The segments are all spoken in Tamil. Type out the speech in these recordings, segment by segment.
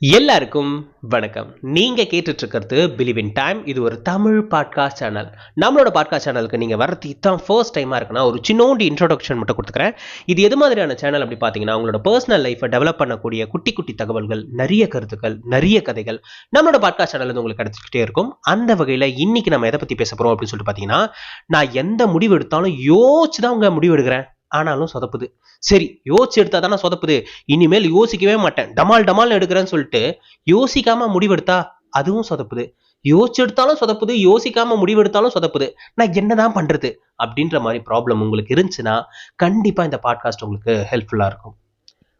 எல்லாருக்கும் வணக்கம். நீங்க கேட்டுட்டு இருக்கிறது பிலிவ் இன் டைம். இது ஒரு தமிழ் பாட்காஸ்ட் சேனல் நம்மளோட பாட்காஸ்ட் சேனலுக்கு நீங்க வரது இதான் ஃபர்ஸ்ட் டைமா இருக்குன்னா ஒரு சின்னோண்டு இன்ட்ரோடக்ஷன் மட்டும் கொடுத்துக்கிறேன். இது எது மாதிரியான சேனல் அப்படி பார்த்தீங்கன்னா உங்களோட பர்சனல் லைஃப்பை டெவலப் பண்ணக்கூடிய குட்டி குட்டி தகவல்கள் நிறைய கருத்துக்கள் நிறைய கதைகள் நம்மளோட பாட்காஸ்ட் சேனல் வந்து உங்களுக்கு கிடைச்சிக்கிட்டே இருக்கும். அந்த வகையில் இன்னைக்கு நம்ம எதை பத்தி பேச போறோம் அப்படின்னு சொல்லிட்டு பார்த்தீங்கன்னா நான் எந்த முடிவு எடுத்தாலும் யோசிச்சு தான் உங்க முடிவு எடுக்கிறேன். ஆனாலும் சொதப்புது. சரி யோசிச்சு எடுத்தா தானே சொதப்புது. இனிமேல் யோசிக்கவே மாட்டேன். டமால் டமால் எடுக்கிறேன்னு சொல்லிட்டு யோசிக்காம முடிவெடுத்தா அதுவும் சொதப்புது. யோசிச்சு எடுத்தாலும் சொதப்புது யோசிக்காம முடிவெடுத்தாலும் சொதப்புது. நான் என்னதான் பண்றது அப்படின்ற மாதிரி ப்ராப்ளம் உங்களுக்கு இருந்துச்சுன்னா கண்டிப்பா இந்த பாட்காஸ்ட் உங்களுக்கு ஹெல்ப்ஃபுல்லா இருக்கும்.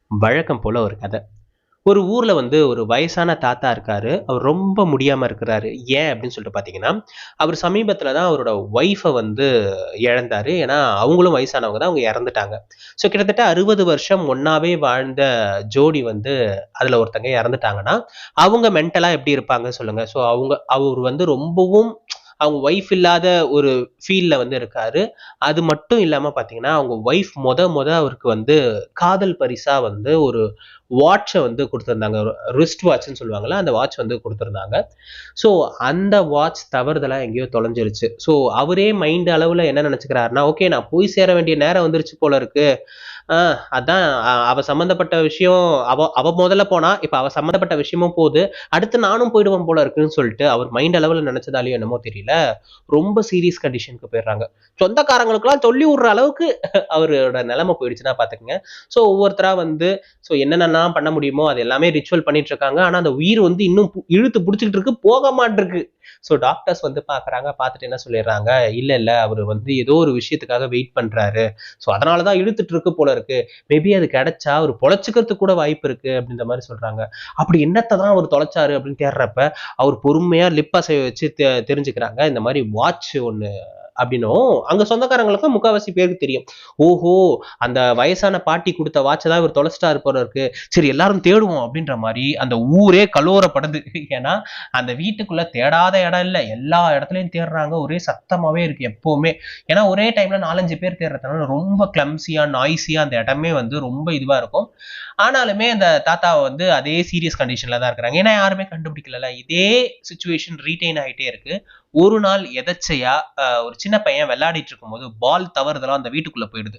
வழக்கம் போல ஒரு கதை. ஒரு ஊரில் வந்து ஒரு வயசான தாத்தா இருக்காரு. அவர் ரொம்ப முடியாமல் இருக்கிறாரு. ஏன் அப்படின்னு சொல்லிட்டு பார்த்தீங்கன்னா அவர் சமீபத்தில் தான் அவரோட ஒய்ஃபை வந்து இழந்தாரு. ஏன்னா அவங்களும் வயசானவங்க தான் அவங்க இறந்துட்டாங்க. ஸோ கிட்டத்தட்ட அறுபது வருஷம் ஒன்றாவே வாழ்ந்த ஜோடி வந்து அதில் ஒருத்தங்க இறந்துட்டாங்கன்னா அவங்க மென்டலாக எப்படி இருப்பாங்க சொல்லுங்கள் ஸோ அவங்க அவர் வந்து ரொம்பவும் அவங்க ஒய்ஃப் இல்லாத ஒரு ஃபீல்ல வந்து இருக்காரு. அது மட்டும் இல்லாமல் பார்த்தீங்கன்னா அவங்க ஒய்ஃப் மொத மொத அவருக்கு வந்து காதல் பரிசா வந்து ஒரு வாட்சை வந்து கொடுத்துருந்தாங்க. ரிஸ்ட் வாட்ச்னு சொல்லுவாங்கல்ல அந்த வாட்ச் வந்து கொடுத்துருந்தாங்க. ஸோ அந்த வாட்ச் தவறுதலாக எங்கேயோ தொலைஞ்சிருச்சு. ஸோ அவரே மைண்ட் அளவில் என்ன நினச்சிக்கிறாருன்னா ஓகே நான் போய் சேர வேண்டிய நேரம் வந்துருச்சு போல இருக்கு. அதான் அவ சம்மந்தப்பட்ட விஷயம் அவ அவ முதல்ல போனா இப்போ அவ சம்மந்தப்பட்ட விஷயமும் போகுது. அடுத்து நானும் போயிடுவேன் போல இருக்குன்னு சொல்லிட்டு அவர் மைண்ட் அளவில் நினைச்சதாலேயோ என்னமோ தெரியல ரொம்ப சீரியஸ் கண்டிஷனுக்கு போயிடுறாங்க. சொந்தக்காரங்களுக்குலாம் சொல்லி விடுற அளவுக்கு அவரோட நிலைமை போயிடுச்சுன்னா பார்த்துக்கங்க ஸோ ஒவ்வொருத்தரா வந்து ஸோ என்னென்ன என்னெல்லாம் பண்ண முடியுமோ அது எல்லாமே ரிச்சுவல் பண்ணிட்டு இருக்காங்க ஆனா அந்த உயிர் வந்து இன்னும் இழுத்து பிடிச்சிக்கிட்டு இருக்கு போக மாட்டிருக்கு. ஸோ டாக்டர்ஸ் வந்து பாக்குறாங்க பார்த்துட்டு என்ன சொல்லிடுறாங்க? இல்ல இல்ல அவர் வந்து ஏதோ ஒரு விஷயத்துக்காக வெயிட் பண்றாரு. ஸோ அதனால தான் இழுத்துட்டு இருக்கு போல இருக்கு. மேபி அது கிடைச்சா அவர் பொழைச்சிக்கிறதுக்கு கூட வாய்ப்பு இருக்கு அப்படின்ற மாதிரி சொல்றாங்க. அப்படி என்னத்தை தான் அவர் தொலைச்சாரு அப்படின்னு தேடுறப்ப அவர் பொறுமையா லிப் அசைய வச்சு தெ- தெரிஞ்சுக்கிறாங்க. இந்த மாதிரி வாட்ச் ஒன்று அப்படின்னும். அங்க சொந்தக்காரங்களுக்கும் முக்காவாசி பேருக்கு தெரியும். ஓஹோ அந்த வயசான பாட்டி கொடுத்த வாட்சை தான் இவர் தொலைச்சிட்டாரு போல இருக்கு. சரி எல்லாரும் தேடுவோம் அப்படின்ற மாதிரி அந்த ஊரே கலோரப்படுது. ஏன்னா அந்த வீட்டுக்குள்ள தேடாத இடம் இல்லை. எல்லா இடத்துலையும் தேடுறாங்க. ஒரே சத்தமாவே இருக்கு எப்பவுமே. ஏன்னா ஒரே டைம்ல நாலஞ்சு பேர் தேடுறதுனால ரொம்ப கிளம்சியா நாய்ஸியா அந்த இடமே வந்து ரொம்ப இதுவா இருக்கும். ஆனாலுமே அந்த தாத்தாவை வந்து அதே சீரியஸ் கண்டிஷன்ல தான் இருக்கிறாங்க. ஏன்னா யாருமே கண்டுபிடிக்கல இதே சுச்சுவேஷன் ரீட்டைன் ஆகிட்டே இருக்கு. ஒரு நாள் எதச்சையா ஒரு சின்ன பையன் விளையாடிட்டு இருக்கும்போது பால் தவறுதலா அந்த வீட்டுக்குள்ள போயிடுது.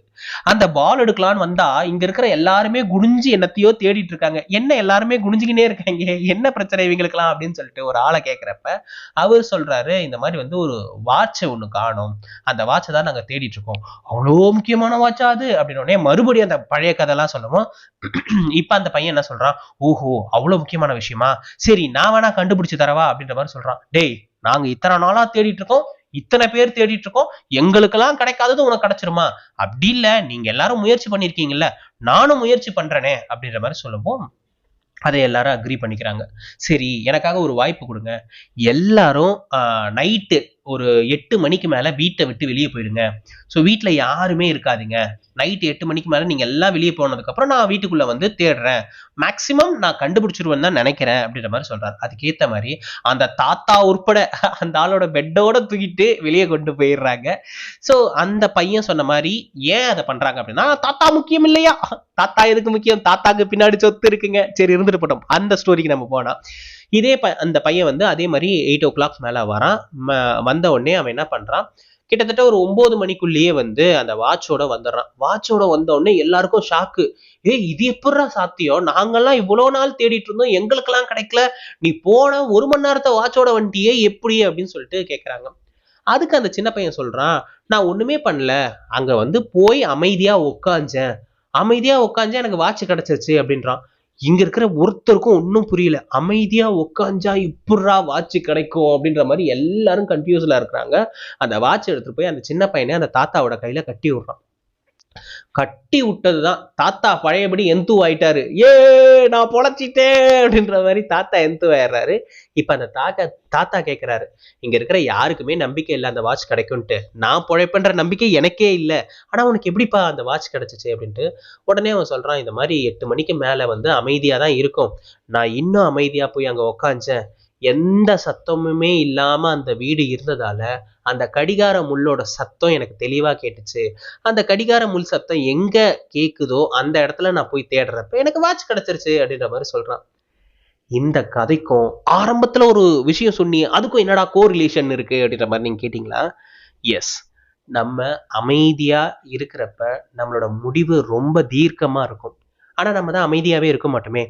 அந்த பால் எடுக்கலான்னு வந்தா இங்க இருக்கிற எல்லாருமே குனிஞ்சு என்னத்தையோ தேடிட்டு இருக்காங்க. என்ன எல்லாருமே குடிஞ்சுக்கினே இருக்காங்க? என்ன பிரச்சனை இவங்களுக்குலாம் அப்படின்னு சொல்லிட்டு ஒரு ஆளை கேட்கிறப்ப அவர் சொல்றாரு இந்த மாதிரி வந்து ஒரு வாட்சை ஒன்று காணும். அந்த வாட்சை தான் நாங்க தேடிட்டு இருக்கோம். அவ்வளோ முக்கியமான வாட்சா அது அப்படின்னு மறுபடியும் அந்த பழைய கதைலாம் சொல்லுவோம் இப்ப அந்த பையன் என்ன சொல்றான்? ஓஹோ அவ்வளோ முக்கியமான விஷயமா? சரி நான் வேணா கண்டுபிடிச்சு தரவா? அப்படின்ற மாதிரி சொல்றான். டேய் நாங்க இத்தனை நாளா தேடிட்டு இருக்கோம் இத்தனை பேர் தேடிட்டு இருக்கோம் எங்களுக்கெல்லாம் கிடைக்காதது உனக்கு கிடைச்சிருமா? அப்படி இல்ல நீங்க எல்லாரும் முயற்சி பண்ணிருக்கீங்கல்ல நானும் முயற்சி பண்றேனே அப்படின்ற மாதிரி சொல்லவும் அதை எல்லாரும் அக்ரி பண்ணிக்கிறாங்க. சரி எனக்காக ஒரு வாய்ப்பு கொடுங்க. எல்லாரும் நைட்டு ஒரு எட்டு மணிக்கு மேலே வீட்டை விட்டு வெளியே போயிடுங்க. ஸோ வீட்டில் யாருமே இருக்காதுங்க. நைட்டு எட்டு மணிக்கு மேலே நீங்கள் எல்லாம் வெளியே போனதுக்கப்புறம் நான் வீட்டுக்குள்ளே வந்து தேடுறேன். மேக்ஸிமம் நான் கண்டுபிடிச்சிருவேன்னு தான் நினைக்கிறேன் அப்படின்ற மாதிரி சொல்கிறார் அதுக்கேற்ற மாதிரி அந்த தாத்தா உட்பட அந்த ஆளோட பெட்டோட தூக்கிட்டு வெளியே கொண்டு போயிடுறாங்க. ஸோ அந்த பையன் சொன்ன மாதிரி ஏன் அதை பண்ணுறாங்க அப்படின்னா தாத்தா முக்கியம் இல்லையா? தாத்தா எதுக்கு முக்கியம்? தாத்தாக்கு பின்னாடி சொத்து இருக்குங்க. சரி இருந்துட்டு போட்டோம். அந்த ஸ்டோரிக்கு நம்ம போனால் இதே ப அந்த பையன் வந்து அதே மாதிரி எயிட் ஓ கிளாக் மேலே வரான். ம- வந்த உடனே அவன் என்ன பண்ணுறான் கிட்டத்தட்ட ஒரு ஒன்பது மணிக்குள்ளேயே வந்து அந்த வாட்சோட வந்துடுறான். வாட்சோட வந்த உடனே எல்லாருக்கும் ஷாக்கு ஏய் இது எப்படிடா சாத்தியம்? நாங்கெல்லாம் இவ்வளோ நாள் தேடிட்டு இருந்தோம். எங்களுக்கெல்லாம் கிடைக்கல. நீ போன ஒரு மணி நேரத்தை வாட்சோட வந்துட்டியே எப்படி? அப்படின்னு சொல்லிட்டு கேட்குறாங்க அதுக்கு அந்த சின்ன பையன் சொல்றான் நான் ஒண்ணுமே பண்ணல. அங்க வந்து போய் அமைதியா உட்காஞ்சேன் அமைதியா உட்காந்து எனக்கு வாட்ச் கிடைச்சிருச்சு அப்படின்றான். இங்க இருக்கிற ஒருத்தருக்கும் ஒன்றும் புரியல. அமைதியா உட்காஞ்சா இப்படிரா வாட்ச் கிடைக்கும் அப்படின்ற மாதிரி எல்லாரும் கன்ஃபியூஸ்ல இருக்கிறாங்க. அந்த வாட்ச் எடுத்துட்டு போய் அந்த சின்ன பையனை அந்த தாத்தாவோட கையில கட்டி விடுறான். கட்டி விட்டதுதான். தாத்தா பழையபடி எந்து ஆயிட்டாரு. ஏ நான் பொழைச்சிட்டேன் அப்படின்ற மாதிரி தாத்தா எந்து ஆயிடுறாரு. இப்ப அந்த தாத்தா தாத்தா கேட்குறாரு இங்க இருக்கிற யாருக்குமே நம்பிக்கை இல்லை அந்த வாட்ச் கிடைக்கும்ட்டு நான் பொழைப்பன்ற நம்பிக்கை எனக்கே இல்லை. ஆனா உனக்கு எப்படிப்பா அந்த வாட்ச் கிடைச்சிச்சு அப்படின்ட்டு உடனே அவன் சொல்றான் இந்த மாதிரி எட்டு மணிக்கு மேல வந்து அமைதியா தான் இருக்கும். நான் இன்னும் அமைதியா போய் அங்க உக்காஞ்சேன். எந்த சத்தமுமே இல்லாம அந்த வீடு இருந்ததால அந்த கடிகார முள்ளோட சத்தம் எனக்கு தெளிவா கேட்டுச்சு. அந்த கடிகார முள் சத்தம் எங்க கேக்குதோ அந்த இடத்துல நான் போய் தேடுறப்ப எனக்கு வாட்ச் கிடைச்சிருச்சு அப்படின்ற மாதிரி சொல்றான். இந்த கதைக்கும் ஆரம்பத்துல ஒரு விஷயம் சொன்னி அதுக்கும் என்னடா கோ ரிலேஷன் இருக்கு அப்படின்ற மாதிரி நீங்க கேட்டீங்களா? எஸ் நம்ம அமைதியா இருக்கிறப்ப நம்மளோட முடிவு ரொம்ப தீர்க்கமா இருக்கும். ஆனா நம்ம தான் அமைதியாவே இருக்க மாட்டோமே.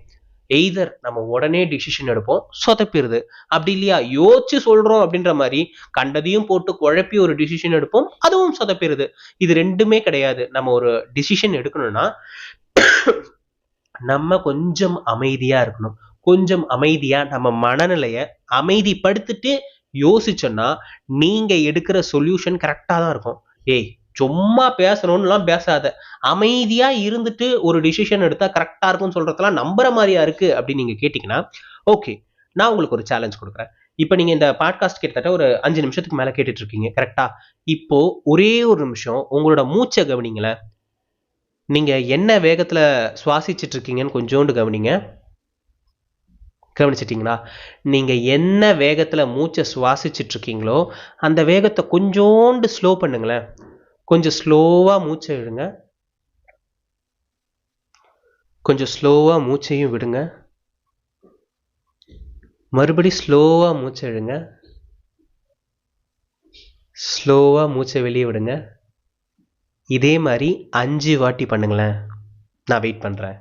எய்தர் நம்ம உடனே டிசிஷன் எடுப்போம் சொதப்பிடுது. அப்படி இல்லையா? யோசிச்சு சொல்றோம் அப்படின்ற மாதிரி கண்டதையும் போட்டு குழப்பி ஒரு டிசிஷன் எடுப்போம் அதுவும் சொதப்பிடுது. இது ரெண்டுமே கிடையாது. நம்ம ஒரு டிசிஷன் எடுக்கணும்னா நம்ம கொஞ்சம் அமைதியா இருக்கணும். கொஞ்சம் அமைதியா நம்ம மனநிலைய அமைதிப்படுத்திட்டு யோசிச்சோன்னா நீங்க எடுக்கிற சொல்யூஷன் கரெக்டா தான் இருக்கும். ஏய் சும்மா பேசணும்னுலாம் பேசாத. அமைதியாக இருந்துட்டு ஒரு டிசிஷன் எடுத்தால் கரெக்டாக இருக்கும்னு சொல்கிறதெல்லாம் நம்புற மாதிரியா இருக்குது அப்படின்னு நீங்கள் கேட்டிங்கன்னா ஓகே நான் உங்களுக்கு ஒரு சேலஞ்ச் கொடுக்குறேன். இப்போ நீங்கள் இந்த பாட்காஸ்ட் கிட்டத்தட்ட ஒரு அஞ்சு நிமிஷத்துக்கு மேலே கேட்டுட்டு இருக்கீங்க கரெக்டாக இப்போது ஒரே ஒரு நிமிஷம் உங்களோட மூச்சை கவனிங்களேன். நீங்கள் என்ன வேகத்தில் சுவாசிச்சுட்டு இருக்கீங்கன்னு கொஞ்சோண்டு கவனிங்க. கவனிச்சிட்டிங்களா? நீங்கள் என்ன வேகத்தில் மூச்சை சுவாசிச்சுட்டு இருக்கீங்களோ அந்த வேகத்தை கொஞ்சோண்டு ஸ்லோ பண்ணுங்களேன். கொஞ்சம் ஸ்லோவாக மூச்சை விடுங்க கொஞ்சம் ஸ்லோவாக மூச்சையும் விடுங்க. மறுபடி ஸ்லோவாக மூச்சை விடுங்க ஸ்லோவாக மூச்சை வெளியே விடுங்க. இதே மாதிரி அஞ்சு வாட்டி பண்ணுங்களேன். நான் வெயிட் பண்ணுறேன்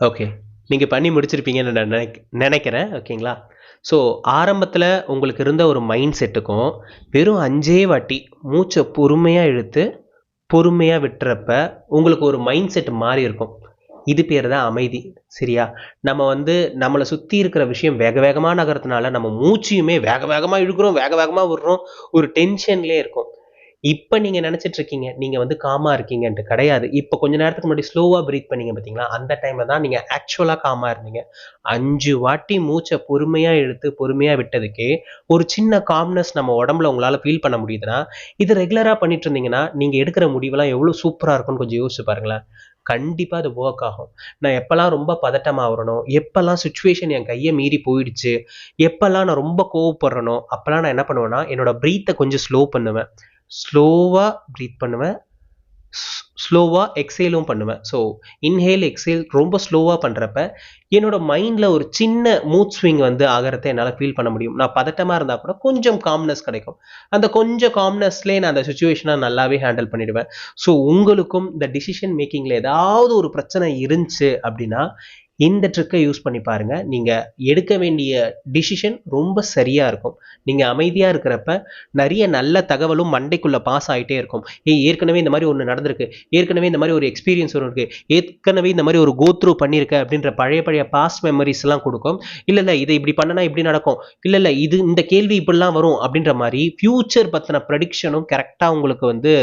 ஓகே நீங்கள் பண்ணி முடிச்சிருப்பீங்கன்னு நான் நினைக் நினைக்கிறேன். ஓகேங்களா ஸோ ஆரம்பத்தில் உங்களுக்கு இருந்த ஒரு மைண்ட் செட்டுக்கும் வெறும் அஞ்சே வாட்டி மூச்சை பொறுமையாக இழுத்து பொறுமையாக விட்டுறப்ப உங்களுக்கு ஒரு மைண்ட் செட் மாறி இருக்கும். இது பேர் தான் அமைதி. சரியா? நம்ம வந்து நம்மளை சுற்றி இருக்கிற விஷயம் வேக வேகமாக நகரத்துனால நம்ம மூச்சையுமே வேக வேகமாக இழுக்கிறோம் வேக வேகமாக விடுறோம். ஒரு டென்ஷன்லேயே இருக்கும். இப்போ நீங்கள் நினச்சிட்டு இருக்கீங்க நீங்கள் வந்து காமாக இருக்கீங்கன்ட்டு கிடையாது. இப்போ கொஞ்ச நேரத்துக்கு முன்னாடி ஸ்லோவாக ப்ரீத் பண்ணீங்க பார்த்தீங்களா அந்த டைமில் தான் நீங்கள் ஆக்சுவலாக காமாக இருந்தீங்க. அஞ்சு வாட்டி மூச்சை பொறுமையாக எடுத்து பொறுமையாக விட்டதுக்கே ஒரு சின்ன காம்னஸ் நம்ம உடம்புல உங்களால் ஃபீல் பண்ண முடியுதுன்னா இது ரெகுலராக பண்ணிட்டு இருந்தீங்கன்னா நீங்கள் எடுக்கிற முடிவெல்லாம் எவ்வளோ சூப்பராக இருக்கும்னு கொஞ்சம் யோசிச்சு பாருங்களேன். கண்டிப்பாக அது ஒர்க் ஆகும். நான் எப்போல்லாம் ரொம்ப பதட்டமாக வரணும் எப்போல்லாம் சுச்சுவேஷன் என் கையை மீறி போயிடுச்சு எப்போல்லாம் நான் ரொம்ப கோவப்படுறனோ அப்போல்லாம் நான் என்ன பண்ணுவேன்னா என்னோட ப்ரீத்தை கொஞ்சம் ஸ்லோ பண்ணுவேன். ஸ்லோவாக ப்ரீத் பண்ணுவேன் ஸ்லோவாக எக்ஸேலும் பண்ணுவேன் ஸோ இன்ஹேல் எக்ஸேல் ரொம்ப ஸ்லோவாக பண்ணுறப்ப என்னோட மைண்டில் ஒரு சின்ன மூட் ஸ்விங் வந்து ஆகிறத என்னால் ஃபீல் பண்ண முடியும். நான் பதட்டமாக இருந்தால் கூட கொஞ்சம் காம்னஸ் கிடைக்கும். அந்த கொஞ்சம் காம்னஸ்லேயே நான் அந்த சுச்சுவேஷனை நல்லாவே ஹேண்டில் பண்ணிடுவேன். ஸோ உங்களுக்கும் இந்த டிசிஷன் மேக்கிங்கில் ஏதாவது ஒரு பிரச்சனை இருந்துச்சு அப்படின்னா இந்த ட்ரிக்கை யூஸ் பண்ணி பாருங்கள் நீங்கள் எடுக்க வேண்டிய டிசிஷன் ரொம்ப சரியாக இருக்கும். நீங்கள் அமைதியாக இருக்கிறப்ப நிறைய நல்ல தகவலும் மண்டைக்குள்ளே பாஸ் ஆகிட்டே இருக்கும். ஏ ஏற்கனவே இந்த மாதிரி ஒன்று நடந்திருக்கு. ஏற்கனவே இந்த மாதிரி ஒரு எக்ஸ்பீரியன்ஸ் ஒன்று இருக்குது ஏற்கனவே இந்த மாதிரி ஒரு கோ த்ரூ பண்ணியிருக்க அப்படின்ற பழைய பழைய பாஸ்ட் மெமரிஸ்லாம் கொடுக்கும். இல்லை இல்லை இதை இப்படி பண்ணனா இப்படி நடக்கும். இல்லை இல்லை இது இந்த கேள்வி இப்படிலாம் வரும் அப்படின்ற மாதிரி ஃப்யூச்சர் பற்றின ப்ரடிக்ஷனும் கரெக்டாக உங்களுக்கு வந்து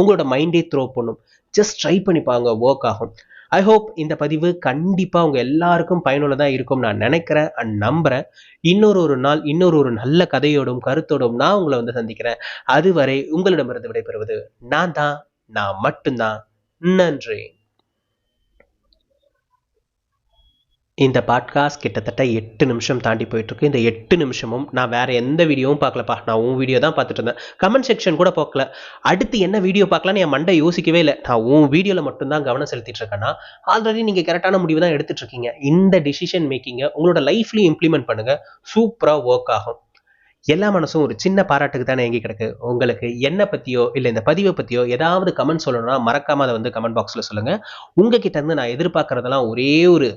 உங்களோட மைண்டே த்ரோ பண்ணும். ஜஸ்ட் ட்ரை பண்ணி பாருங்க ஒர்க் ஆகும். ஐ ஹோப் இந்த பதிவு கண்டிப்பாக உங்கள் எல்லாருக்கும் பயனுள்ளதாக இருக்கும் நான் நினைக்கிறேன் அண்ட் நம்புகிறேன் இன்னொரு ஒரு நாள் இன்னொரு ஒரு நல்ல கதையோடும் கருத்தோடும் நான் உங்களை வந்து சந்திக்கிறேன். அதுவரை உங்களிடமிருந்து விடைபெறுவது நான் தான் நான் மட்டும்தான். நன்றி. இந்த பாட்காஸ்ட் கிட்டத்தட்ட எட்டு நிமிஷம் தாண்டி போயிட்டுருக்கு. இந்த எட்டு நிமிஷமும் நான் வேறு எந்த வீடியோவும் பார்க்கலப்பா. நான் உன் வீடியோ தான் பார்த்துட்டு இருந்தேன். கமெண்ட் செக்ஷன் கூட பார்க்கல. அடுத்து என்ன வீடியோ பார்க்கலான்னு என் மண்டை யோசிக்கவே இல்லை. நான் உன் வீடியோவில் மட்டும்தான் கவனம் செலுத்திட்டு இருக்கேன்னா ஆல்ரெடி நீங்கள் கரெக்டான முடிவு தான் எடுத்துட்டு இருக்கீங்க. இந்த டிசிஷன் மேக்கிங்கை உங்களோட லைஃப்லையும் இம்ப்ளிமெண்ட் பண்ணுங்க. சூப்பராக ஒர்க் ஆகும். எல்லா மனசும் ஒரு சின்ன பாராட்டுக்கு தானே எங்கே கிடக்கு. உங்களுக்கு என்ன பற்றியோ இல்லை இந்த பதிவை பற்றியோ ஏதாவது கமெண்ட் சொல்லணும்னா மறக்காம அதை வந்து கமெண்ட் பாக்ஸில் சொல்லுங்கள் உங்ககிட்ட இருந்து நான் எதிர்பார்க்கறதெல்லாம் ஒரே ஒரு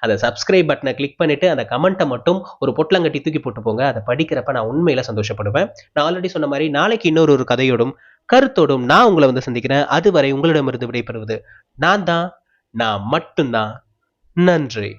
அந்த சப்ஸ்கிரைப் பட்டனை கிளிக் பண்ணிட்டு அந்த கமெண்ட்டை மட்டும் ஒரு பொட்டலங்கட்டி தூக்கி போட்டு போங்க. அதை படிக்கிறப்ப நான் உண்மையில சந்தோஷப்படுவேன். நான் ஆல்ரெடி சொன்ன மாதிரி நாளைக்கு இன்னொரு ஒரு கதையோடும் கருத்தோடும் நான் உங்களை வந்து சந்திக்கிறேன். அதுவரை உங்களிடமிருந்து விடைபெறுவது நான் தான் நான் மட்டும்தான். நன்றி.